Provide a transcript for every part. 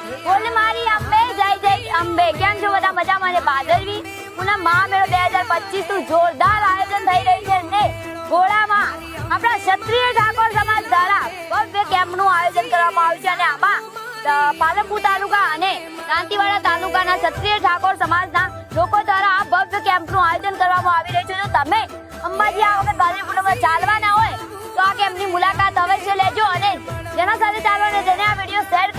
બોલ મારી અંબે, જય જય અંબે. કેમ છો બધા? મજામાં ને બાદલવી પુના મહા મેળો બે હજાર પચીસનું જોરદાર આયોજન થઈ રહ્યું છે ને ઘોડામાં આપણા ક્ષત્રિય ઠાકોર સમાજ દ્વારા ભવ્ય કેમ્પનું આયોજન કરવામાં આવ્યું છે અને આમાં પાલનપુર તાલુકા અને દાંતીવાડા તાલુકાના ક્ષત્રિય ઠાકોર સમાજના લોકો દ્વારા આ ભવ્ય કેમ્પનું આયોજન કરવામાં આવી રહ્યું છે. તો તમે અંબાજી આ વખત બાદરપુરમાં ચાલવાના હોય, તો આ કેમ્પની મુલાકાત અવશ્ય લેજો અને જેના સાથે ચાલવાને તેને આ વીડિયો શેર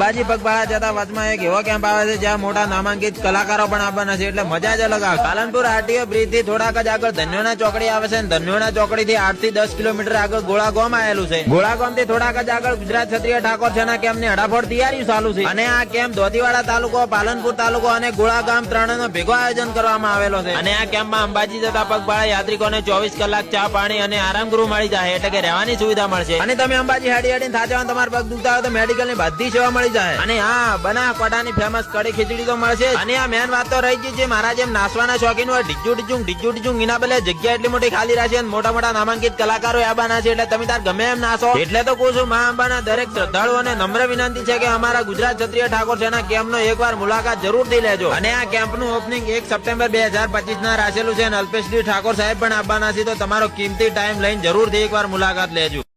બાજી પગપાળા જતા વચમાં એક એવો કેમ્પ આવે છે જ્યાં મોટા નામાંકિત કલાકારો પણ આવવાના છે એટલે મજા જ અલગ આવે. પાલનપુર આરટીઓ બ્રિજથી થોડાક જ આગળ ધન્યોના ચોકડી આવે છે ધન્યોના ચોકડી થી આઠથી દસ કિલોમીટર આગળ ગોળાગોમ આવેલું છે. ગોળાગોમથી થોડાક જ આગળ ગુજરાત ક્ષત્રિય ઠાકોર છે કેમ્પની હડાફોડ તૈયારી ચાલુ છે. અને આ કેમ્પ ધોતીવાડા તાલુકો, પાલનપુર તાલુકો અને ગોળાગામ ત્રણ નો ભેગો આયોજન કરવામાં આવેલો છે. અને આ કેમ્પમાં અંબાજી જતા પગપાળા યાત્રિકોને ચોવીસ કલાક ચા પાણી અને આરામ ગૃહ મળી જાય એટલે કે રહેવાની સુવિધા મળશે. અને તમે અંબાજી હાડી હેડીને થાચવા તમારા પગ દુખતા હોય તો મેડિકલની બધી સેવા મળી જાય. અને હા બનાસકાંઠાની ફેમસ કડી ખીચડી તો મળશે અને આ મેન વાત તો રહી ગઈ છે મારા જેમ નાસવાના શોખીન હોય ડીજુ ડીજું ડીજુ ડીજું એના બદલે જગ્યા એટલી મોટી ખાલી રાખી અને મોટા મોટા નામાંકિત કલાકારો આવવાના છે એટલે તમે તાર ગમે એમ નાસો. એટલે તો કહું છું, મા અંબાના દરેક શ્રદ્ધાળુઓને નમ્ર વિનંતી છે કે અમારા ગુજરાત ક્ષત્રિય ઠાકોર સેના કેમ્પનો એકવાર મુલાકાત જરૂરથી લેજો. અને આ કેમ્પનું ઓપનિંગ એક સપ્ટેમ્બર બે હજાર પચીસ ના રાખેલું છે અને અલ્પેશજી ઠાકોર સાહેબ પણ આવવાના છે, તો તમારો કિંમતી ટાઈમ લઈને જરૂરથી એકવાર મુલાકાત લેજો.